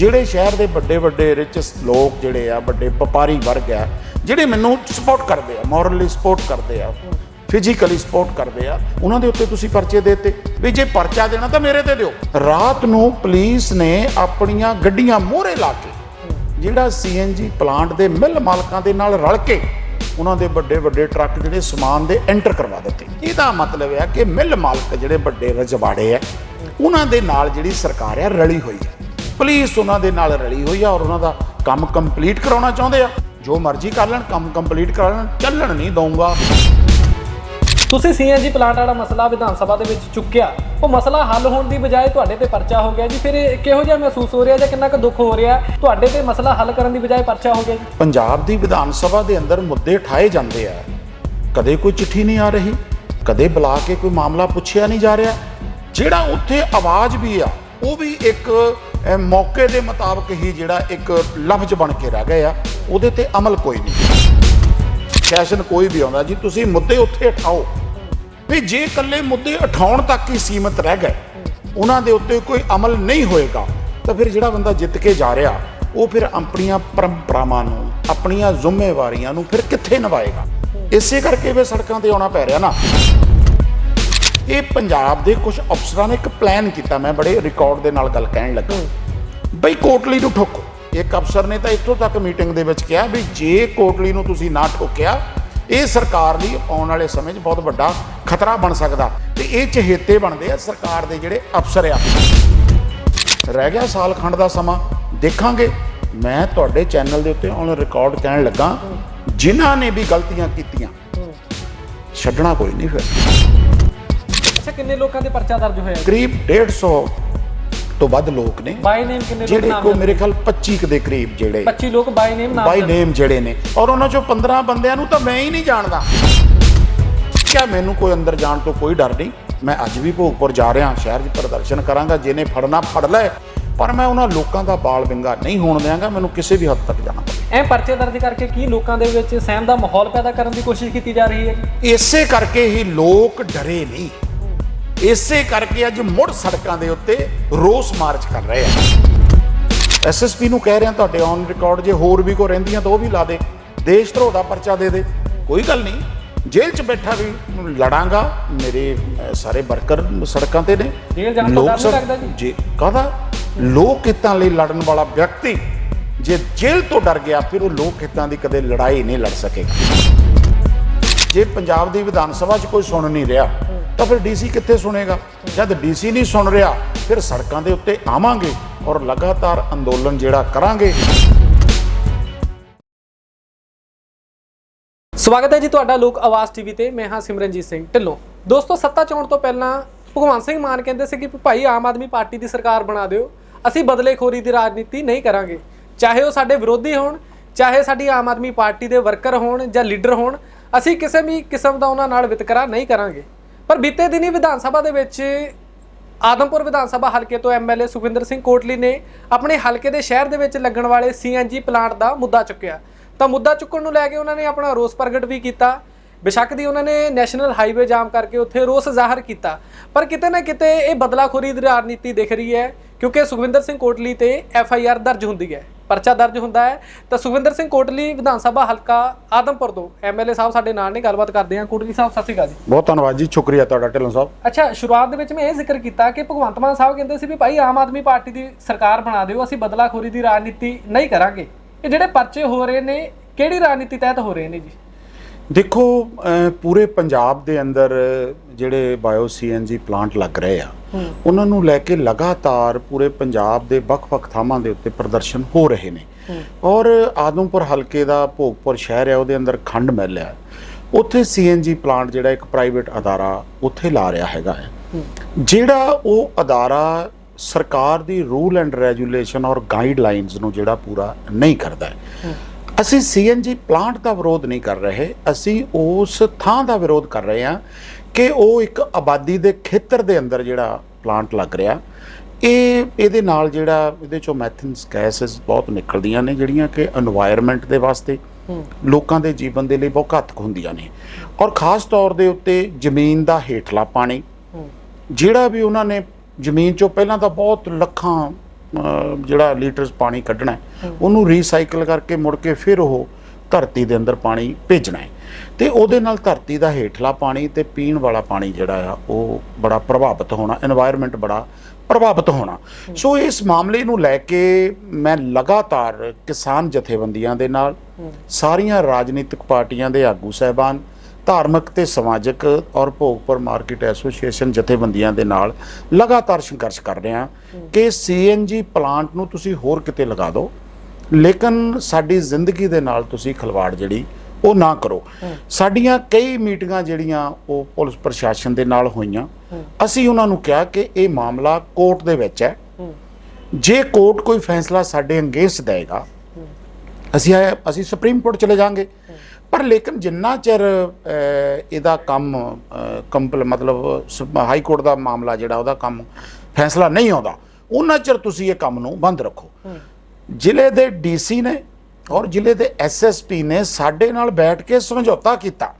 ਜਿਹੜੇ ਸ਼ਹਿਰ ਦੇ ਵੱਡੇ ਵੱਡੇ ਰਿਚ ਲੋਕ ਜਿਹੜੇ ਆ, ਵੱਡੇ ਵਪਾਰੀ ਵਰਗ ਆ, ਜਿਹੜੇ ਮੈਨੂੰ ਸਪੋਰਟ ਕਰਦੇ ਆ ਮੋਰਲੀ ਸਪੋਰਟ ਕਰਦੇ ਆ ਫਿਜ਼ੀਕਲੀ ਸਪੋਰਟ ਕਰਦੇ ਆ, ਉਹਨਾਂ ਦੇ ਉੱਤੇ ਤੁਸੀਂ ਪਰਚੇ ਦੇਤੇ। ਵੀ ਜੇ ਪਰਚਾ ਦੇਣਾ ਤਾਂ ਮੇਰੇ ਤੇ ਦਿਓ। ਰਾਤ ਨੂੰ ਪੁਲਿਸ ਨੇ ਆਪਣੀਆਂ ਗੱਡੀਆਂ ਮੋਹਰੇ ਲਾ ਕੇ, ਜਿਹੜਾ ਸੀਐਨਜੀ ਪਲਾਂਟ ਦੇ ਮਿਲ ਮਾਲਕਾਂ ਦੇ ਨਾਲ ਰਲ ਕੇ ਉਹਨਾਂ ਦੇ ਵੱਡੇ ਵੱਡੇ ਟਰੱਕ ਜਿਹੜੇ ਸਮਾਨ ਦੇ ਐਂਟਰ ਕਰਵਾ ਦਿੱਤੇ। ਇਹਦਾ ਮਤਲਬ ਹੈ ਕਿ ਮਿਲ ਮਾਲਕ ਜਿਹੜੇ ਵੱਡੇ ਰਜਵਾੜੇ ਆ, ਉਹਨਾਂ ਦੇ ਨਾਲ ਜਿਹੜੀ ਸਰਕਾਰ ਆ, ਰਲੀ ਹੋਈ ਹੈ ਪੁਲਿਸ ਉਹਨਾਂ ਦੇ ਨਾਲ ਰਲੀ ਹੋਈ ਆ ਔਰ ਉਹਨਾਂ ਦਾ ਕੰਮ ਕੰਪਲੀਟ ਕਰਾਉਣਾ ਚਾਹੁੰਦੇ ਆ। ਜੋ ਮਰਜ਼ੀ ਕਰ ਲੈਣ ਕੰਮ ਕੰਪਲੀਟ ਕਰਾ ਲੈਣ ਚੱਲਣ ਨਹੀਂ ਦਊਂਗਾ। ਤੁਸੀਂ ਸੀਐਨਜੀ ਪਲਾਂਟ ਵਾਲਾ ਮਸਲਾ ਵਿਧਾਨ ਸਭਾ ਦੇ ਵਿੱਚ ਚੁੱਕਿਆ। ਉਹ ਮਸਲਾ ਹੱਲ ਹੋਣ ਦੀ ਬਜਾਏ ਤੁਹਾਡੇ ਤੇ ਪਰਚਾ ਹੋ ਗਿਆ ਜੀ। ਫਿਰ ਇਹ ਕਿਹੋ ਜਿਹਾ ਮਹਿਸੂਸ ਹੋ ਰਿਹਾ ਜਾਂ ਕਿੰਨਾ ਕੁ ਦੁੱਖ ਹੋ ਰਿਹਾ? ਤੁਹਾਡੇ ਤੇ ਮਸਲਾ ਹੱਲ ਕਰਨ ਦੀ ਬਜਾਏ ਪਰਚਾ ਹੋ ਗਿਆ ਜੀ। ਪੰਜਾਬ ਦੀ ਵਿਧਾਨ ਸਭਾ ਦੇ ਅੰਦਰ ਮੁੱਦੇ ਠਾਏ ਜਾਂਦੇ ਆ। ਕਦੇ ਕੋਈ ਚਿੱਠੀ ਨਹੀਂ ਆ ਰਹੀ ਕਦੇ ਬੁਲਾ ਕੇ ਕੋਈ ਮਾਮਲਾ ਪੁੱਛਿਆ ਨਹੀਂ ਜਾ ਰਿਹਾ। ਜਿਹੜਾ ਉੱਥੇ ਆਵਾਜ਼ ਵੀ ਆ ਉਹ ਵੀ ਇੱਕ ਅਹ, ਮੌਕੇ ਦੇ ਮੁਤਾਬਕ ਹੀ ਜਿਹੜਾ ਇੱਕ ਲਫ਼ਜ਼ ਬਣ ਕੇ ਰਹਿ ਗਏ ਆ ਉਹਦੇ ਤੇ ਅਮਲ ਕੋਈ ਨਹੀਂ। ਸੈਸ਼ਨ ਕੋਈ ਵੀ ਆਉਂਦਾ ਜੀ ਤੁਸੀਂ ਮੁੱਦੇ ਉੱਥੇ ਉਠਾਓ। ਵੀ ਜੇ ਇਕੱਲੇ ਮੁੱਦੇ ਉਠਾਉਣ ਤੱਕ ਹੀ ਸੀਮਤ ਰਹਿ ਗਏ ਉਹਨਾਂ ਦੇ ਉੱਤੇ ਕੋਈ ਅਮਲ ਨਹੀਂ ਹੋਏਗਾ ਤਾਂ ਫਿਰ ਜਿਹੜਾ ਬੰਦਾ ਜਿੱਤ ਕੇ ਜਾ ਰਿਹਾ ਉਹ ਫਿਰ ਆਪਣੀਆਂ ਪਰੰਪਰਾਵਾਂ ਨੂੰ ਆਪਣੀਆਂ ਜ਼ਿੰਮੇਵਾਰੀਆਂ ਨੂੰ ਫਿਰ ਕਿੱਥੇ ਨਿਭਾਏਗਾ? ਇਸੇ ਕਰਕੇ ਵੀ ਸੜਕਾਂ ਤੇ ਆਉਣਾ ਪੈ ਰਿਹਾ ਨਾ। ਇਹ ਪੰਜਾਬ ਦੇ ਕੁਝ ਅਫਸਰਾਂ ਨੇ ਇੱਕ ਪਲਾਨ ਕੀਤਾ, ਮੈਂ ਬੜੇ ਰਿਕਾਰਡ ਦੇ ਨਾਲ ਗੱਲ ਕਹਿਣ ਲੱਗਾ। ਬਈ ਕੋਟਲੀ ਨੂੰ ਠੋਕੋ। ਇੱਕ ਅਫਸਰ ਨੇ ਤਾਂ ਇੱਥੋਂ ਤੱਕ ਮੀਟਿੰਗ ਦੇ ਵਿੱਚ ਕਿਹਾ ਵੀ ਜੇ ਕੋਟਲੀ ਨੂੰ ਤੁਸੀਂ ਨਾ ਠੋਕਿਆ, ਇਹ ਸਰਕਾਰ ਲਈ ਆਉਣ ਵਾਲੇ ਸਮੇਂ 'ਚ ਬਹੁਤ ਵੱਡਾ ਖਤਰਾ ਬਣ ਸਕਦਾ ਤੇ ਇਹ ਚਹੇਤੇ ਬਣਦੇ ਆ ਸਰਕਾਰ ਦੇ ਜਿਹੜੇ ਅਫਸਰ ਆ। ਰਹਿ ਗਿਆ ਸਾਲ ਖੰਡ ਦਾ ਸਮਾਂ, ਦੇਖਾਂਗੇ। ਮੈਂ ਤੁਹਾਡੇ ਚੈਨਲ ਦੇ ਉੱਤੇ ਹੁਣ ਰਿਕਾਰਡ ਕਹਿਣ ਲੱਗਾ, ਜਿਨ੍ਹਾਂ ਨੇ ਵੀ ਗਲਤੀਆਂ ਕੀਤੀਆਂ, ਛੱਡਣਾ ਕੋਈ ਨਹੀਂ ਫਿਰ। ਅੱਛਾ ਕਿੰਨੇ ਲੋਕਾਂ ਦੇ ਪਰਚਾ ਦਰਜ ਹੋਇਆ? ਜੀ ਕਰੀਬ 150 ਤੋਂ ਵੱਧ ਲੋਕ ਨੇ। ਬਾਈ ਨੇਮ ਕਿੰਨੇ ਲੋਕ ਜਿਹੜੇ ਨਾਮ ਕੋ ਮੇਰੇ ਖਿਆਲ 25 ਕੁ ਦੇ ਕਰੀਬ ਜਿਹੜੇ। 25 ਲੋਕ ਬਾਈ ਨੇਮ ਨਾਮ ਬਾਈ। ਨੇਮ ਜਿਹੜੇ ਨੇ। ਔਰ ਉਹਨਾਂ ਚੋਂ 15 ਬੰਦਿਆਂ ਨੂੰ ਤਾਂ ਮੈਂ ਹੀ ਨਹੀਂ ਜਾਣਦਾ। ਕਿਆ ਮੈਨੂੰ ਕੋਈ ਅੰਦਰ ਜਾਣ ਤੋਂ ਕੋਈ ਡਰ ਨਹੀਂ। ਮੈਂ ਅੱਜ ਵੀ ਭੋਗਪੁਰ ਜਾ ਰਿਹਾ ਸ਼ਹਿਰ 'ਚ ਪ੍ਰਦਰਸ਼ਨ ਕਰਾਂਗਾ ਜਿਹਨੇ ਫੜਨਾ ਫੜ ਲੈ। ਪਰ ਮੈਂ ਉਹਨਾਂ ਲੋਕਾਂ ਦਾ ਬਾਲ ਵਿੰਗਾ ਨਹੀਂ ਹੋਣ ਦਿਆਂਗਾ ਮੈਨੂੰ ਕਿਸੇ ਵੀ ਹੱਦ ਤੱਕ ਜਾਣਾ ਪਵੇ ਐ ਪਰਚੇ ਦਰਜ ਕਰਕੇ ਕੀ ਲੋਕਾਂ ਦੇ ਵਿੱਚ ਸਹਿਮ ਦਾ ਮਾਹੌਲ ਪੈਦਾ ਕਰਨ ਦੀ ਕੋਸ਼ਿਸ਼ ਕੀਤੀ ਜਾ ਰਹੀ ਹੈ? ਇਸੇ ਕਰਕੇ ਹੀ ਲੋਕ ਡਰੇ ਨਹੀਂ। ਇਸੇ ਕਰਕੇ ਅੱਜ ਮੁੜ ਸੜਕਾਂ ਦੇ ਉੱਤੇ ਰੋਸ ਮਾਰਚ ਕਰ ਰਹੇ ਆ। ਐਸਐਸਪੀ ਨੂੰ ਕਹਿ ਰਿਹਾ ਤੁਹਾਡੇ ਔਨ ਰਿਕਾਰਡ ਜੇ ਹੋਰ ਵੀ ਕੋ ਰਹਿੰਦੀਆਂ ਤਾਂ ਉਹ ਵੀ ਲਾ ਦੇ। ਦੇਸ਼ ਧਰੋਹ ਦਾ ਪਰਚਾ ਦੇ ਦੇ। ਕੋਈ ਗੱਲ ਨਹੀਂ ਜੇਲ੍ਹ 'ਚ ਬੈਠਾ ਵੀ ਲੜਾਂਗਾ ਮੇਰੇ ਸਾਰੇ ਵਰਕਰ ਸੜਕਾਂ ਤੇ ਨੇ। ਜੇਲ੍ਹ ਜਾਣ ਤੋਂ ਡਰ ਨਹੀਂ ਸਭ- ਲੱਗਦਾ ਜੀ? ਜੀ ਕਾਹਦਾ? ਲੋਕ ਹਿੱਤਾਂ ਲਈ ਲੜਨ ਵਾਲਾ ਵਿਅਕਤੀ ਜੇ ਜੇਲ੍ਹ ਤੋਂ ਡਰ ਗਿਆ ਫਿਰ ਉਹ ਲੋਕ ਹਿੱਤਾਂ ਦੀ ਕਦੇ ਲੜਾਈ ਨਹੀਂ ਲੜ ਸਕੇਗਾ। ਜੇ ਪੰਜਾਬ ਦੀ ਵਿਧਾਨ ਸਭਾ 'ਚ ਕੋਈ ਸੁਣ ਨਹੀਂ ਰਿਹਾ ਤਾਂ ਫਿਰ ਡੀਸੀ ਕਿੱਥੇ ਸੁਣੇਗਾ? ਜਦ ਡੀਸੀ ਨਹੀਂ ਸੁਣ ਰਿਹਾ, ਫਿਰ ਸੜਕਾਂ ਦੇ ਉੱਤੇ ਆਵਾਂਗੇ ਔਰ ਲਗਾਤਾਰ ਅੰਦੋਲਨ ਜਿਹੜਾ ਕਰਾਂਗੇ। ਸਵਾਗਤ ਹੈ ਜੀ ਤੁਹਾਡਾ ਲੋਕ ਆਵਾਜ਼ ਟੀਵੀ ਤੇ। ਮੈਂ ਹਾਂ ਸਿਮਰਨਜੀਤ ਸਿੰਘ ਢਿੱਲੋਂ। ਦੋਸਤੋ, ਸੱਤਾ ਚੋਣ ਤੋਂ ਪਹਿਲਾਂ ਭਗਵੰਤ ਸਿੰਘ ਮਾਨ ਕਹਿੰਦੇ ਸੀ ਕਿ ਭਾਈ ਆਮ ਆਦਮੀ ਪਾਰਟੀ ਦੀ ਸਰਕਾਰ ਬਣਾ ਦਿਓ। ਅਸੀਂ ਬਦਲੇਖੋਰੀ ਦੀ ਰਾਜਨੀਤੀ ਨਹੀਂ ਕਰਾਂਗੇ। ਚਾਹੇ ਉਹ ਸਾਡੇ ਵਿਰੋਧੀ ਹੋਣ, ਚਾਹੇ ਸਾਡੀ ਆਮ ਆਦਮੀ ਪਾਰਟੀ ਦੇ ਵਰਕਰ ਹੋਣ ਜਾਂ ਲੀਡਰ ਹੋਣ, ਅਸੀਂ ਕਿਸੇ ਵੀ ਕਿਸਮ ਦਾ ਉਹਨਾਂ ਨਾਲ ਵਿਤਕਰਾ ਨਹੀਂ ਕਰਾਂਗੇ। ਪਰ ਬੀਤੇ ਦਿਨੀ ਵਿਧਾਨ ਸਭਾ ਦੇ ਵਿੱਚ ਆਦਮਪੁਰ ਵਿਧਾਨ ਸਭਾ ਹਲਕੇ ਤੋਂ ਐਮਐਲਏ ਸੁਖਵਿੰਦਰ ਸਿੰਘ ਕੋਟਲੀ ਨੇ ਆਪਣੇ ਹਲਕੇ ਦੇ ਸ਼ਹਿਰ ਦੇ ਵਿੱਚ ਲੱਗਣ ਵਾਲੇ ਸੀਐਨਜੀ ਪਲਾਂਟ ਦਾ ਮੁੱਦਾ ਚੁੱਕਿਆ। ਤਾਂ ਮੁੱਦਾ ਚੁੱਕਣ ਨੂੰ ਲੈ ਕੇ ਉਹਨਾਂ ਨੇ ਆਪਣਾ ਰੋਸ ਪ੍ਰਗਟ ਵੀ ਕੀਤਾ। ਬੇਸ਼ੱਕ ਦੀ ਉਹਨਾਂ ਨੇ ਨੈਸ਼ਨਲ ਹਾਈਵੇ ਜਾਮ ਕਰਕੇ ਉੱਥੇ ਰੋਸ ਜ਼ਾਹਰ ਕੀਤਾ। ਪਰ ਕਿਤੇ ਨਾ ਕਿਤੇ ਇਹ ਬਦਲਾਖੋਰੀ ਦੀ ਰਾਜਨੀਤੀ ਦਿਖ ਰਹੀ ਹੈ, ਕਿਉਂਕਿ ਸੁਖਵਿੰਦਰ ਸਿੰਘ ਕੋਟਲੀ ਤੇ ਐਫ ਆਈ ਆਰ ਦਰਜ ਹੁੰਦੀ ਹੈ। ਪਰਚਾ ਦਰਜ ਹੁੰਦਾ ਹੈ। ਤਾਂ ਸੁਖਵਿੰਦਰ ਸਿੰਘ ਕੋਟਲੀ ਵਿਧਾਨ ਸਭਾ ਹਲਕਾ ਆਦਮਪੁਰ ਤੋਂ ਐਮਐਲਏ ਸਾਹਿਬ ਸਾਡੇ ਨਾਲ ਨੇ ਗੱਲਬਾਤ ਕਰਦੇ ਹਾਂ। ਕੋਟਲੀ ਸਾਹਿਬ ਸਤਿ ਸ਼੍ਰੀ ਅਕਾਲ ਜੀ। ਬਹੁਤ ਧੰਨਵਾਦ ਜੀ ਸ਼ੁਕਰੀਆ ਤੁਹਾਡਾ ਢਿੱਲੋਂ ਸਾਹਿਬ। ਅੱਛਾ ਸ਼ੁਰੂਆਤ ਦੇ ਵਿੱਚ ਮੈਂ ਇਹ ਜ਼ਿਕਰ ਕੀਤਾ ਕਿ ਭਗਵੰਤ ਮਾਨ ਸਾਹਿਬ ਕਹਿੰਦੇ ਸੀ ਵੀ ਭਾਈ ਆਮ ਆਦਮੀ ਪਾਰਟੀ ਦੀ ਸਰਕਾਰ ਬਣਾ ਦਿਓ ਅਸੀਂ ਬਦਲਾਖੋਰੀ ਦੀ ਰਾਜਨੀਤੀ ਨਹੀਂ ਕਰਾਂਗੇ। ਇਹ ਜਿਹੜੇ ਪਰਚੇ ਹੋ ਰਹੇ ਨੇ ਕਿਹੜੀ ਰਾਜਨੀਤੀ ਤਹਿਤ ਹੋ ਰਹੇ ਨੇ ਜੀ? ਦੇਖੋ ਪੂਰੇ ਪੰਜਾਬ ਦੇ ਅੰਦਰ ਜਿਹੜੇ ਬਾਇਓ ਸੀਐਨਜੀ ਪਲਾਂਟ ਲੱਗ ਰਹੇ ਆ ਉਹਨਾਂ ਨੂੰ ਲੈ ਕੇ ਲਗਾਤਾਰ ਪੂਰੇ ਪੰਜਾਬ ਦੇ ਵੱਖ-ਵੱਖ ਥਾਵਾਂ ਦੇ ਉੱਤੇ ਪ੍ਰਦਰਸ਼ਨ ਹੋ ਰਹੇ ਨੇ। ਔਰ ਆਦਮਪੁਰ ਹਲਕੇ ਦਾ ਭੋਗਪੁਰ ਸ਼ਹਿਰ ਹੈ ਉਹਦੇ ਅੰਦਰ ਖੰਡ ਮਿਲ ਹੈ ਉੱਥੇ ਸੀਐਨਜੀ ਪਲਾਂਟ ਜਿਹੜਾ ਇੱਕ ਪ੍ਰਾਈਵੇਟ ਅਦਾਰਾ ਉੱਥੇ ਲਾ ਰਿਹਾ ਹੈਗਾ ਹੈ। ਜਿਹੜਾ ਉਹ ਅਦਾਰਾ ਸਰਕਾਰ ਦੀ ਰੂਲ ਐਂਡ ਰੈਗੂਲੇਸ਼ਨ ਔਰ ਗਾਈਡਲਾਈਨਸ ਨੂੰ ਜਿਹੜਾ ਪੂਰਾ ਨਹੀਂ ਕਰਦਾ ਹੈ। ਅਸੀਂ ਸੀਐਨਜੀ ਪਲਾਂਟ ਦਾ ਵਿਰੋਧ ਨਹੀਂ ਕਰ ਰਹੇ। ਅਸੀਂ ਉਸ ਥਾਂ ਦਾ ਵਿਰੋਧ ਕਰ ਰਹੇ ਹਾਂ ਕਿ ਉਹ ਇੱਕ ਆਬਾਦੀ ਦੇ ਖੇਤਰ ਦੇ ਅੰਦਰ ਜਿਹੜਾ ਪਲਾਂਟ ਲੱਗ ਰਿਹਾ। ਇਹ ਇਹਦੇ ਨਾਲ ਜਿਹੜਾ ਇਹਦੇ ਚੋਂ ਮੈਥਨਸ ਗੈਸਸ ਬਹੁਤ ਨਿਕਲਦੀਆਂ ਨੇ ਜਿਹੜੀਆਂ ਕਿ এনवायरमेंट ਦੇ ਵਾਸਤੇ ਲੋਕਾਂ ਦੇ ਜੀਵਨ ਦੇ ਲਈ ਬਹੁਤ ਘਾਤਕ ਹੁੰਦੀਆਂ ਨੇ। ਔਰ ਖਾਸ ਤੌਰ ਦੇ ਉੱਤੇ ਜ਼ਮੀਨ ਦਾ ਹੇਠਲਾ ਪਾਣੀ। ਜਿਹੜਾ ਵੀ ਉਹਨਾਂ ਨੇ ਜ਼ਮੀਨ ਚੋਂ ਪਹਿਲਾਂ ਤਾਂ ਬਹੁਤ ਲੱਖਾਂ ਜਿਹੜਾ ਲੀਟਰਸ ਪਾਣੀ ਕੱਢਣਾ ਉਹਨੂੰ ਰੀਸਾਈਕਲ ਕਰਕੇ ਮੁੜ ਕੇ ਫਿਰ ਉਹ ਧਰਤੀ ਦੇ ਅੰਦਰ ਪਾਣੀ ਭੇਜਣਾ ਹੈ। ਤੇ ਉਹਦੇ ਨਾਲ ਧਰਤੀ ਦਾ ਹੇਠਲਾ ਪਾਣੀ ਤੇ ਪੀਣ ਵਾਲਾ ਪਾਣੀ ਜਿਹੜਾ ਆ, ਉਹ ਬੜਾ ਪ੍ਰਭਾਵਿਤ ਹੋਣਾ এনवायरमेंट ਬੜਾ ਪ੍ਰਭਾਵਿਤ ਹੋਣਾ। ਸੋ ਇਸ ਮਾਮਲੇ ਨੂੰ ਲੈ ਕੇ ਮੈਂ ਲਗਾਤਾਰ ਕਿਸਾਨ ਜਥੇਬੰਦੀਆਂ ਦੇ ਨਾਲ, ਸਾਰੀਆਂ ਰਾਜਨੀਤਿਕ ਪਾਰਟੀਆਂ ਦੇ ਆਗੂ ਸਹਿਬਾਨ ਧਾਰਮਿਕ ਤੇ ਸਮਾਜਿਕ ਔਰ ਭੋਗਪੁਰ ਮਾਰਕੀਟ ਐਸੋਸੀਏਸ਼ਨ ਜਥੇਬੰਦੀਆਂ ਦੇ ਨਾਲ ਲਗਾਤਾਰ ਸੰਘਰਸ਼ ਕਰ ਰਹੇ ਹਾਂ ਕਿ ਸੀਐਨਜੀ ਪਲਾਂਟ ਨੂੰ ਤੁਸੀਂ ਹੋਰ ਕਿਤੇ ਲਗਾ ਦਿਓ। ਲੇਕਿਨ ਸਾਡੀ ਜ਼ਿੰਦਗੀ ਦੇ ਨਾਲ ਤੁਸੀਂ ਖਲਵਾੜ ਜਿਹੜੀ, ਉਹ ਨਾ ਕਰੋ। ਸਾਡੀਆਂ ਕਈ ਮੀਟਿੰਗਾਂ ਜਿਹੜੀਆਂ ਉਹ ਪੁਲਿਸ ਪ੍ਰਸ਼ਾਸਨ ਦੇ ਨਾਲ ਹੋਈਆਂ। ਅਸੀਂ ਉਹਨਾਂ ਨੂੰ ਕਿਹਾ ਕਿ ਇਹ ਮਾਮਲਾ ਕੋਰਟ ਦੇ ਵਿੱਚ ਹੈ। ਜੇ ਕੋਰਟ ਕੋਈ ਫੈਸਲਾ ਸਾਡੇ ਅੰਗੇਸਟ ਦੇਗਾ ਅਸੀਂ ਇਹ- ਅਸੀਂ ਸੁਪਰੀਮ ਕੋਰਟ ਚਲੇ ਜਾਾਂਗੇ ਪਰ ਲੇਕਿਨ ਜਿੰਨਾ ਚਿਰ ਇਹਦਾ ਕੰਮ ਕੰਪਲ ਮਤਲਬ ਹਾਈ ਕੋਰਟ ਦਾ ਮਾਮਲਾ ਜਿਹੜਾ ਉਹਦਾ ਕੰਮ ਫੈਸਲਾ ਨਹੀਂ ਆਉਂਦਾ ਉਹਨਾਂ ਚਿਰ ਤੁਸੀਂ ਇਹ ਕੰਮ ਨੂੰ ਬੰਦ ਰੱਖੋ। ਜ਼ਿਲ੍ਹੇ ਦੇ ਡੀਸੀ ਨੇ ਔਰ ਜ਼ਿਲ੍ਹੇ ਦੇ ਐਸਐਸਪੀ ਨੇ ਸਾਡੇ ਨਾਲ ਬੈਠ ਕੇ ਸਮਝੌਤਾ ਕੀਤਾ